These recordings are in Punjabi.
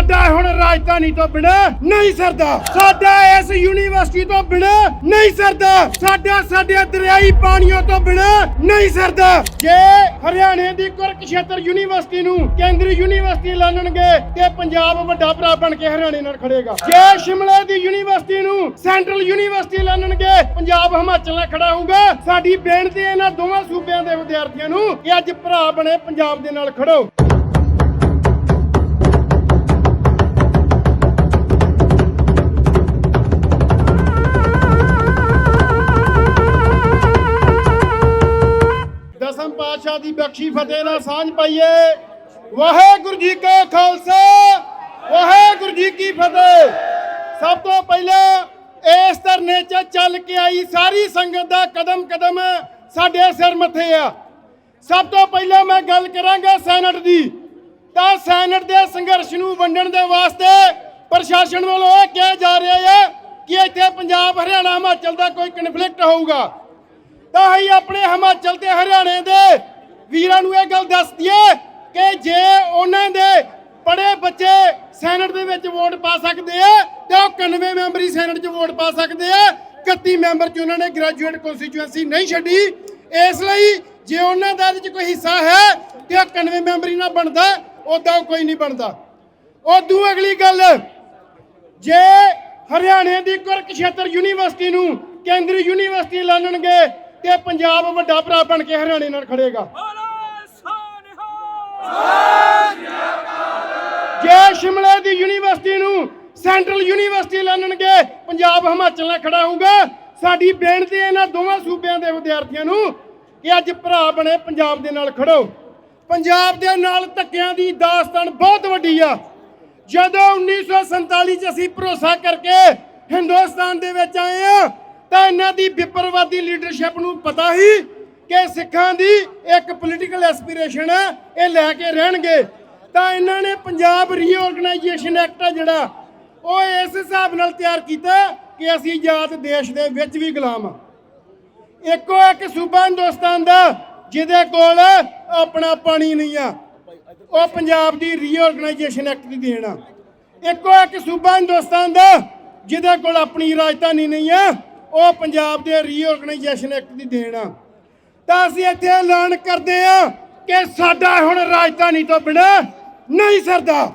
ਸਾਡਾ ਹੁਣ ਰਾਜਧਾਨੀ ਤੋਂ ਬਿਨਾ ਨਹੀਂ ਸਰਦਾ। ਸਾਡਾ ਇਸ ਯੂਨੀਵਰਸਿਟੀ ਤੋਂ ਬਿਨਾ ਨਹੀਂ ਸਰਦਾ। ਸਾਡਾ ਸਾਡੇ ਦਰਿਆਈ ਪਾਣੀਆਂ ਤੋਂ ਬਿਨਾ ਨਹੀਂ ਸਰਦਾ। ਜੇ ਹਰਿਆਣੇ ਦੀ ਕੁਰਕਸ਼ੇਤਰ ਯੂਨੀਵਰਸਿਟੀ ਨੂੰ ਕੇਂਦਰੀ ਯੂਨੀਵਰਸਿਟੀ ਲਾਣਨਗੇ ਤੇ ਪੰਜਾਬ ਵੱਡਾ ਭਰਾ ਬਣ ਕੇ ਹਰਿਆਣੇ ਨਾਲ ਖੜੇਗਾ। ਜੇ ਸ਼ਿਮਲੇ ਦੀ ਯੂਨੀਵਰਸਿਟੀ ਨੂੰ ਸੈਂਟਰਲ ਯੂਨੀਵਰਸਿਟੀ ਲਾਣਨਗੇ ਪੰਜਾਬ ਹਿਮਾਚਲ ਨਾਲ ਖੜਾ ਹੋਊਗਾ। ਸਾਡੀ ਬੇਨਤੀ ਇਹਨਾਂ ਦੋਵਾਂ ਸੂਬਿਆਂ ਦੇ ਵਿਦਿਆਰਥੀਆਂ ਨੂੰ ਕਿ ਅੱਜ ਭਰਾ ਬਣੇ, ਪੰਜਾਬ ਦੇ ਨਾਲ ਖੜੋ। ਪਾਤਸ਼ਾਹ ਦੀ ਬਖਸ਼ੀ ਫਤਿਹ ਨਾਲ ਸਾਂਝ ਪਾਈਏ। ਵਾਹਿਗੁਰੂ ਜੀ ਕਾ ਖਾਲਸਾ, ਵਾਹਿਗੁਰੂ ਜੀ ਕੀ ਫਤਿਹ। ਸਭ ਤੋਂ ਪਹਿਲਾਂ ਇਸ ਧਰਨੇ 'ਚ ਚੱਲ ਕੇ ਆਈ ਸਾਰੀ ਸੰਗਤ ਦਾ ਕਦਮ ਕਦਮ ਸਾਡੇ ਸਿਰ ਮੱਥੇ ਆ। ਸਭ ਤੋਂ ਪਹਿਲਾਂ ਮੈਂ ਗੱਲ ਕਰਾਂਗਾ ਸੈਨੇਟ ਦੀ। ਤਾਂ ਸੈਨੇਟ ਦੇ ਸੰਘਰਸ਼ ਨੂੰ ਵੰਡਣ ਦੇ ਵਾਸਤੇ ਪ੍ਰਸ਼ਾਸਨ ਵੱਲੋਂ ਇਹ ਕਿਹਾ ਜਾ ਰਿਹਾ ਹੈ ਕਿ ਇੱਥੇ ਪੰਜਾਬ ਹਰਿਆਣਾ ਹਿਮਾਚਲ ਦਾ ਕੋਈ ਕਨਫਲਿਕਟ ਹੋਊਗਾ। ਤਾਂ ਅਸੀਂ ਆਪਣੇ ਹਿਮਾਚਲ ਤੇ ਹਰਿਆਣੇ ਦੇ ਵੀਰਾਂ ਨੂੰ ਇਹ ਗੱਲ ਦੱਸ ਦਈਏ ਕਿ ਜੇ ਉਹਨਾਂ ਦੇ ਪੜੇ ਬੱਚੇ ਸੈਨੇਟ ਦੇ ਵਿੱਚ ਵੋਟ ਪਾ ਸਕਦੇ ਆ, ਤੇ ਉਹ 91 ਮੈਂਬਰੀ ਸੈਨੇਟ 'ਚ ਵੋਟ ਪਾ ਸਕਦੇ ਆ 31 ਮੈਂਬਰ 'ਚ ਉਹਨਾਂ ਨੇ ਗ੍ਰੈਜੂਏਟ ਕਨਸਟੀਚੁਐਂਸੀ ਨਹੀਂ ਛੱਡੀ। ਇਸ ਲਈ ਜੇ ਉਹਨਾਂ ਦਾ ਇਹਦੇ 'ਚ ਕੋਈ ਹਿੱਸਾ ਹੈ, ਤੇ ਉਹ 91 ਮੈਂਬਰੀ ਨਾਲ ਬਣਦਾ ਉਦਾਂ ਕੋਈ ਨਹੀਂ ਬਣਦਾ। ਉਦੋਂ ਅਗਲੀ ਗੱਲ, ਜੇ ਹਰਿਆਣੇ ਦੀ ਕੁਰਕਸ਼ੇਤਰ ਯੂਨੀਵਰਸਿਟੀ ਨੂੰ ਕੇਂਦਰੀ ਯੂਨੀਵਰਸਿਟੀ ਲਾਣਨਗੇ ਤੇ ਪੰਜਾਬ ਵੱਡਾ ਭਰਾ ਬਣ ਕੇ ਹਰਿਆਣੇ ਨਾਲ ਖੜੇਗਾ। ਜੇ ਸ਼ਿਮਲੇ ਦੀ ਯੂਨੀਵਰਸਿਟੀ ਨੂੰ ਸੈਂਟਰਲ ਯੂਨੀਵਰਸਿਟੀ ਲਾਣਨਗੇ ਪੰਜਾਬ ਹਿਮਾਚਲ ਨਾਲ ਖੜਾ ਹੋਊਗਾ। ਸਾਡੀ ਬੇਨਤੀ ਇਹਨਾਂ ਦੋਵਾਂ ਸੂਬਿਆਂ ਦੇ ਵਿਦਿਆਰਥੀਆਂ ਨੂੰ ਕਿ ਅੱਜ ਭਰਾ ਬਣੇ ਪੰਜਾਬ ਦੇ ਨਾਲ ਖੜੋ। ਪੰਜਾਬ ਦੇ ਨਾਲ ਧੱਕਿਆਂ ਦੀ ਦਾਸਤਾਨ ਬਹੁਤ ਵੱਡੀ ਆ। ਜਦੋਂ 1947 ਚ ਅਸੀਂ ਭਰੋਸਾ ਕਰਕੇ ਹਿੰਦੁਸਤਾਨ ਦੇ ਵਿੱਚ ਆਏ ਆ ਤਾਂ ਇਹਨਾਂ ਦੀ ਵਿਪਰਵਾਦੀ ਲੀਡਰਸ਼ਿਪ ਨੂੰ ਪਤਾ ਹੀ ਕਿ ਸਿੱਖਾਂ ਦੀ ਇੱਕ ਪੋਲੀਟੀਕਲ ਐਸਪੀਰੇਸ਼ਨ ਹੈ, ਇਹ ਲੈ ਕੇ ਰਹਿਣਗੇ। ਤਾਂ ਇਹਨਾਂ ਨੇ ਪੰਜਾਬ ਰੀਆਰਗੇਨਾਈਜੇਸ਼ਨ ਐਕਟ ਆ ਜਿਹੜਾ, ਉਹ ਇਸ ਹਿਸਾਬ ਨਾਲ ਤਿਆਰ ਕੀਤਾ ਕਿ ਅਸੀਂ ਆਜ਼ਾਦ ਦੇਸ਼ ਦੇ ਵਿੱਚ ਵੀ ਗੁਲਾਮ ਆ। ਇੱਕੋ ਇੱਕ ਸੂਬਾ ਹਿੰਦੁਸਤਾਨ ਦਾ, ਜਿਹਦੇ ਕੋਲ ਆਪਣਾ ਪਾਣੀ ਨਹੀਂ ਆ, ਉਹ ਪੰਜਾਬ ਦੀ ਰੀਆਰਗੇਨਾਈਜੇਸ਼ਨ ਐਕਟ ਦੀ ਦੇਣ ਆ। ਇੱਕੋ ਇੱਕ ਸੂਬਾ ਹਿੰਦੁਸਤਾਨ ਦਾ, ਜਿਹਦੇ ਕੋਲ ਆਪਣੀ ਰਾਜਧਾਨੀ ਨਹੀਂ ਆ ਉਹ ਪੰਜਾਬ ਦੇ ਰੀਆਰਗੇਨਾਈਜੇਸ਼ਨ ਐਕਟ ਦੀ ਦੇਣ ਆ। ਤਾਂ ਅਸੀਂ ਇੱਥੇ ਐਲਾਨ ਕਰਦੇ ਆ ਕਿ ਸਾਡਾ ਹੁਣ ਰਾਜਧਾਨੀ ਤੋਂ ਬਿਨਾ ਨਹੀਂ ਸਰਦਾ।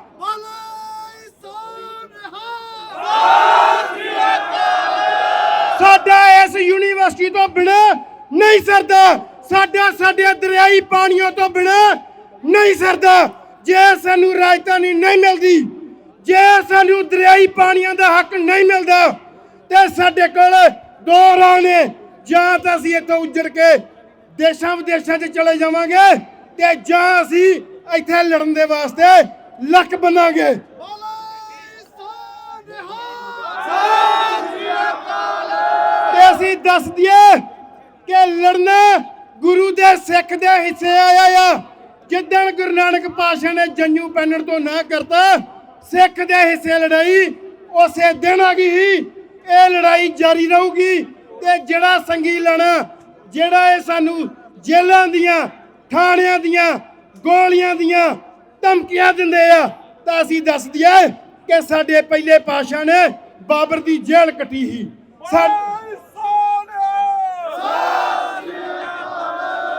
ਸਾਡਾ ਇਸ ਯੂਨੀਵਰਸਿਟੀ ਤੋਂ ਬਿਨਾ ਨਹੀਂ ਸਰਦਾ। ਸਾਡਾ ਸਾਡੇ ਦਰਿਆਈ ਪਾਣੀਆਂ ਤੋਂ ਬਿਨਾ ਨਹੀਂ ਸਰਦਾ। ਜੇ ਸਾਨੂੰ ਰਾਜਧਾਨੀ ਨਹੀਂ ਮਿਲਦੀ ਜੇ ਸਾਨੂੰ ਦਰਿਆਈ ਪਾਣੀਆਂ ਦਾ ਹੱਕ ਨਹੀਂ ਮਿਲਦਾ ਤੇ ਸਾਡੇ ਕੋਲ ਦੋ ਰਾਹ ਨੇ। ਜਾਂ ਤਾਂ ਅਸੀਂ ਇੱਥੋਂ ਉੱਜੜ ਕੇ ਦੇਸ਼ਾਂ ਵਿਦੇਸ਼ਾਂ 'ਚ ਚਲੇ ਜਾਵਾਂਗੇ ਤੇ ਜਾਂ ਅਸੀਂ ਇੱਥੇ ਲੜਨ ਦੇ ਵਾਸਤੇ ਲੱਕ ਬਣਾਂਗੇ ਤੇ ਅਸੀਂ ਦੱਸ ਦਈਏ ਕਿ ਲੜਨਾ ਗੁਰੂ ਦੇ ਸਿੱਖ ਦੇ ਹਿੱਸੇ ਆਇਆ ਆ। ਜਿੱਦਣ ਗੁਰੂ ਨਾਨਕ ਪਾਸ਼ਾ ਨੇ ਜੰਜੂ ਪੈਣਨ ਤੋਂ ਨਾ ਕਰਤਾ, ਸਿੱਖ ਦੇ ਹਿੱਸੇ ਲੜਾਈ ਉਸੇ ਦਿਨ ਆ ਗਈ ਸੀ। ਇਹ ਲੜਾਈ ਜਾਰੀ ਰਹੂਗੀ ਤੇ ਜਿਹੜਾ ਸੰਗੀ ਲੈਣਾ ਜਿਹੜਾ ਇਹ ਸਾਨੂੰ ਜੇਲ੍ਹਾਂ ਦੀਆਂ, ਥਾਣਿਆਂ ਦੀਆਂ, ਗੋਲੀਆਂ ਦੀਆਂ ਧਮਕੀਆਂ ਦਿੰਦੇ ਆ, ਤਾਂ ਅਸੀਂ ਦੱਸ ਦਈਏ ਕਿ ਸਾਡੇ ਪਹਿਲੇ ਪਾਸ਼ਾ ਨੇ ਬਾਬਰ ਦੀ ਜੇਲ੍ਹ ਕੱਟੀ ਸੀ।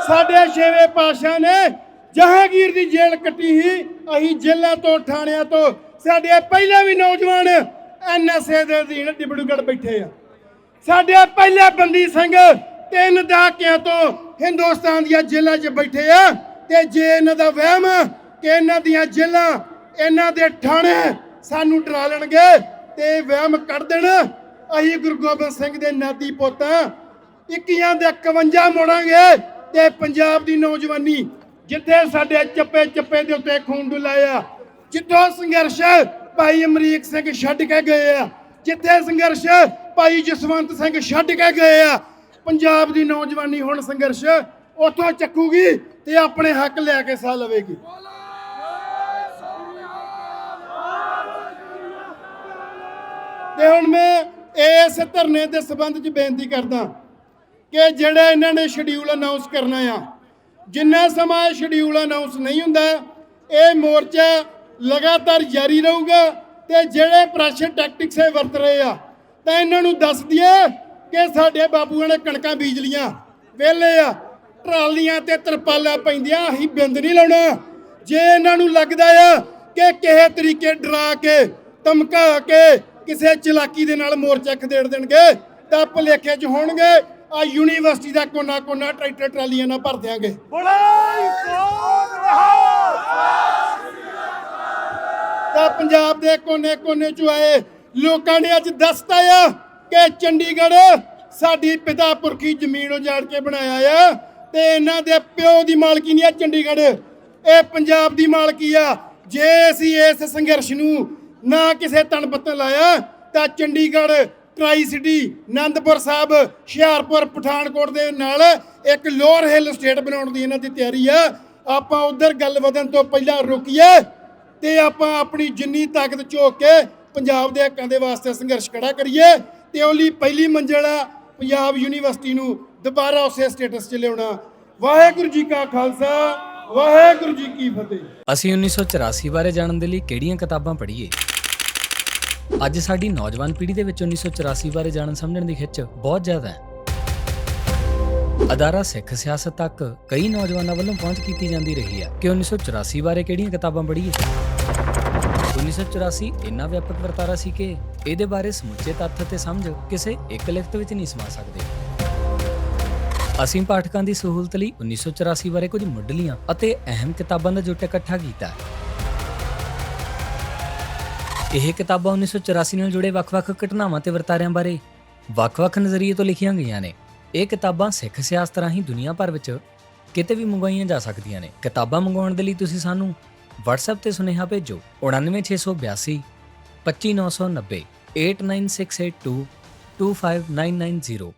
ਸਾਡੇ ਛੇਵੇਂ ਪਾਸ਼ਾ ਨੇ ਜਹਾਂਗੀਰ ਦੀ ਜੇਲ੍ਹ ਕੱਟੀ ਸੀ। ਅਸੀਂ ਜੇਲ੍ਹਾਂ ਤੋਂ, ਥਾਣਿਆਂ ਤੋਂ, ਸਾਡੇ ਪਹਿਲਾਂ ਵੀ ਨੌਜਵਾਨ ਐਨਐਸਏ ਦੇ ਅਧੀਨ ਡਿਬੜੂਗੜ ਬੈਠੇ ਆ। ਸਾਡੇ ਪਹਿਲੇ ਬੰਦੀ ਸਿੰਘ ਤਿੰਨ ਦਹਾਕਿਆਂ ਤੋਂ ਹਿੰਦੁਸਤਾਨ ਦੀਆਂ ਜੇਲ੍ਹਾਂ 'ਚ ਬੈਠੇ ਆ ਤੇ ਜੇ ਇਹਨਾਂ ਦਾ ਵਹਿਮ ਕਿ ਇਹਨਾਂ ਦੀਆਂ ਜੇਲ੍ਹਾਂ ਇਹਨਾਂ ਦੇ ਥਾਣੇ ਸਾਨੂੰ ਡਰਾ ਲੈਣਗੇ ਤੇ ਵਹਿਮ ਕੱਢ ਦੇਣ, ਅਸੀਂ ਗੁਰੂ ਗੋਬਿੰਦ ਸਿੰਘ ਦੇ ਨਾਤੀ ਪੋਤਾਂ ਇੱਕੀਆਂ ਦੇ 51 ਮੋੜਾਂਗੇ ਤੇ ਪੰਜਾਬ ਦੀ ਨੌਜਵਾਨੀ, ਜਿੱਥੇ ਸਾਡੇ ਚੱਪੇ ਚੱਪੇ ਦੇ ਉੱਤੇ ਖੂਨ ਡੁਲਾਇਆ। ਜਿੱਥੋਂ ਸੰਘਰਸ਼ ਭਾਈ ਅਮਰੀਕ ਸਿੰਘ ਛੱਡ ਕੇ ਗਏ ਆ। ਜਿੱਥੇ ਸੰਘਰਸ਼, ਭਾਈ ਜਸਵੰਤ ਸਿੰਘ ਛੱਡ ਕੇ ਗਏ ਆ। ਪੰਜਾਬ ਦੀ ਨੌਜਵਾਨੀ ਹੁਣ ਸੰਘਰਸ਼ ਉੱਥੋਂ ਚੱਕੂਗੀ ਤੇ ਆਪਣੇ ਹੱਕ ਲੈ ਕੇ ਸਾਹ ਲਵੇਗੀ। ਤੇ ਹੁਣ ਮੈਂ ਇਸ ਧਰਨੇ ਦੇ ਸਬੰਧ 'ਚ ਬੇਨਤੀ ਕਰਦਾ ਕਿ ਜਿਹੜਾ ਇਹਨਾਂ ਨੇ ਸ਼ਡਿਊਲ ਅਨਾਉਂਸ ਕਰਨਾ ਆ, ਜਿੰਨਾ ਸਮਾਂ ਸ਼ਡਿਊਲ ਅਨਾਉਂਸ ਨਹੀਂ ਹੁੰਦਾ, ਇਹ ਮੋਰਚਾ ਲਗਾਤਾਰ ਜਾਰੀ ਰਹੂਗਾ ਤੇ ਜਿਹੜੇ ਪ੍ਰੈਸ਼ਰ ਟੈਕਟਿਕਸ ਇਹ ਵਰਤ ਰਹੇ ਆ, ਤਾਂ ਇਹਨਾਂ ਨੂੰ ਦੱਸ ਦਈਏ ਕਿ ਸਾਡੇ ਬਾਬੂਆਂ ਨੇ ਕਣਕਾਂ ਬੀਜ ਲੀਆਂ ਵਿਹਲੇ ਆ, ਟਰਾਲੀਆਂ ਤੇ ਤਰਪਾਲਾਂ ਪੈਂਦੀਆਂ, ਅਸੀਂ ਬਿੰਦ ਨਹੀਂ ਲਾਉਣਾ। ਜੇ ਇਹਨਾਂ ਨੂੰ ਲੱਗਦਾ ਆ ਕਿ ਕਿਸੇ ਤਰੀਕੇ ਡਰਾ ਕੇ, ਧਮਕਾ ਕੇ ਕਿਸੇ ਚਲਾਕੀ ਦੇ ਨਾਲ ਮੋਰਚਾ ਖਦੇੜ ਦੇਣਗੇ, ਤਾਂ ਭੁਲੇਖੇ 'ਚ ਹੋਣਗੇ, ਆ ਯੂਨੀਵਰਸਿਟੀ ਦਾ ਕੋਨਾ ਕੋਨਾ ਟਰੈਕਟਰ ਟਰਾਲੀਆਂ ਨਾਲ ਭਰ ਦਿਆਂਗੇ। ਬੁਲਾਈ ਕੌਣ ਰਹਾ ਤਾਂ ਪੰਜਾਬ ਦੇ ਕੋਨੇ-ਕੋਨੇ ਚੋਂ ਆਏ ਲੋਕਾਂ ਨੇ ਅੱਜ ਦੱਸਤਾ ਆ ਕਿ ਚੰਡੀਗੜ੍ਹ ਸਾਡੀ ਪਿਤਾ ਪੁਰਖੀ ਜ਼ਮੀਨ ਉਜਾੜ ਕੇ ਬਣਾਇਆ ਆ ਤੇ ਇਹਨਾਂ ਦੇ ਪਿਓ ਦੀ ਮਾਲਕੀ ਨਹੀਂ ਆ ਚੰਡੀਗੜ੍ਹ, ਇਹ ਪੰਜਾਬ ਦੀ ਮਾਲਕੀ ਆ। ਜੇ ਅਸੀਂ ਇਸ ਸੰਘਰਸ਼ ਨੂੰ ਨਾ ਕਿਸੇ ਤਣ ਤਣਪੱਤਨ ਲਾਇਆ, ਤਾਂ ਚੰਡੀਗੜ੍ਹ ਟਰਾਈ ਸਿਟੀ ਆਨੰਦਪੁਰ ਸਾਹਿਬ, ਹੁਸ਼ਿਆਰਪੁਰ, ਪਠਾਨਕੋਟ ਦੇ ਨਾਲ ਇੱਕ ਲੋਅਰ ਹਿੱਲ ਸਟੇਟ ਬਣਾਉਣ ਦੀ ਇਹਨਾਂ ਦੀ ਤਿਆਰੀ ਆ। ਆਪਾਂ ਉਧਰ ਗੱਲ ਵਧਣ ਤੋਂ ਪਹਿਲਾਂ ਰੁਕੀਏ। ਤੇ ਆਪਾਂ ਆਪਣੀ ਜਿੰਨੀ ਤਾਕਤ ਝੋਕ ਕੇ ਪੰਜਾਬ ਦੇ ਹੱਕਾਂ ਦੇ ਵਾਸਤੇ ਸੰਘਰਸ਼ ਖੜਾ ਕਰੀਏ ਤੇ ਉਹਲੀ ਪਹਿਲੀ ਮੰਜ਼ਿਲ ਆ ਪੰਜਾਬ ਯੂਨੀਵਰਸਿਟੀ ਨੂੰ ਦੁਬਾਰਾ ਉਸੇ ਸਟੇਟਸ 'ਚ ਲਿਆਉਣਾ। ਵਾਹਿਗੁਰੂ ਜੀ ਕਾ ਖਾਲਸਾ, ਵਾਹਿਗੁਰੂ ਜੀ ਕੀ ਫਤਿਹ। ਅਸੀਂ 1984 ਬਾਰੇ ਜਾਣਨ ਦੇ ਲਈ ਕਿਹੜੀਆਂ ਕਿਤਾਬਾਂ ਪੜ੍ਹੀਏ? ਅੱਜ ਸਾਡੀ ਨੌਜਵਾਨ ਪੀੜ੍ਹੀ ਦੇ ਵਿੱਚ 1984 ਬਾਰੇ ਜਾਣਨ ਸਮਝਣ ਦੀ ਖਿੱਚ ਬਹੁਤ ਜ਼ਿਆਦਾ ਹੈ। ਅਦਾਰਾ ਸਿੱਖ ਸਿਆਸਤ ਤੱਕ ਕਈ ਨੌਜਵਾਨਾਂ ਵੱਲੋਂ ਪਹੁੰਚ ਕੀਤੀ ਜਾਂਦੀ ਰਹੀ ਹੈ ਕਿ 1984 ਬਾਰੇ ਕਿਹੜੀਆਂ ਕਿਤਾਬਾਂ ਪੜ੍ਹੀਏ? 1984 ਇੰਨਾ ਵਿਆਪਕ ਵਰਤਾਰਾ ਸੀ ਕਿ ਇਹਦੇ ਬਾਰੇ ਸਮੁੱਚੇ ਤੱਥ ਤੇ ਸਮਝ ਕਿਸੇ ਇੱਕ ਲਿਖਤ ਵਿੱਚ ਨਹੀਂ ਸਮਾ ਸਕਦੇ। ਅਸੀਂ ਪਾਠਕਾਂ ਦੀ ਸਹੂਲਤ ਲਈ 1984 ਬਾਰੇ ਕੁਝ ਮੁੱਢਲੀਆਂ ਅਤੇ ਅਹਿਮ ਕਿਤਾਬਾਂ ਦਾ ਜੁੱਟ ਇਕੱਠਾ ਕੀਤਾ ਹੈ। ਇਹ ਕਿਤਾਬਾਂ 1984 ਨਾਲ ਜੁੜੇ ਵੱਖ-ਵੱਖ ਘਟਨਾਵਾਂ ਤੇ ਵਰਤਾਰਿਆਂ ਬਾਰੇ ਵੱਖ-ਵੱਖ ਨਜ਼ਰੀਏ ਤੋਂ ਲਿਖੀਆਂ ਗਈਆਂ ਨੇ। ਇਹ ਕਿਤਾਬਾਂ ਸਿੱਖ ਸਿਆਸਤ ਰਾਹੀਂ ਦੁਨੀਆ ਭਰ ਵਿੱਚ ਕਿਤੇ ਵੀ ਮੰਗਵਾਈਆਂ ਜਾ ਸਕਦੀਆਂ ਨੇ। ਕਿਤਾਬਾਂ ਮੰਗਵਾਉਣ ਦੇ ਲਈ ਤੁਸੀਂ ਸਾਨੂੰ WhatsApp ਤੇ ਸੁਨੇਹਾ ਭੇਜੋ। 99682 25990 89682 25990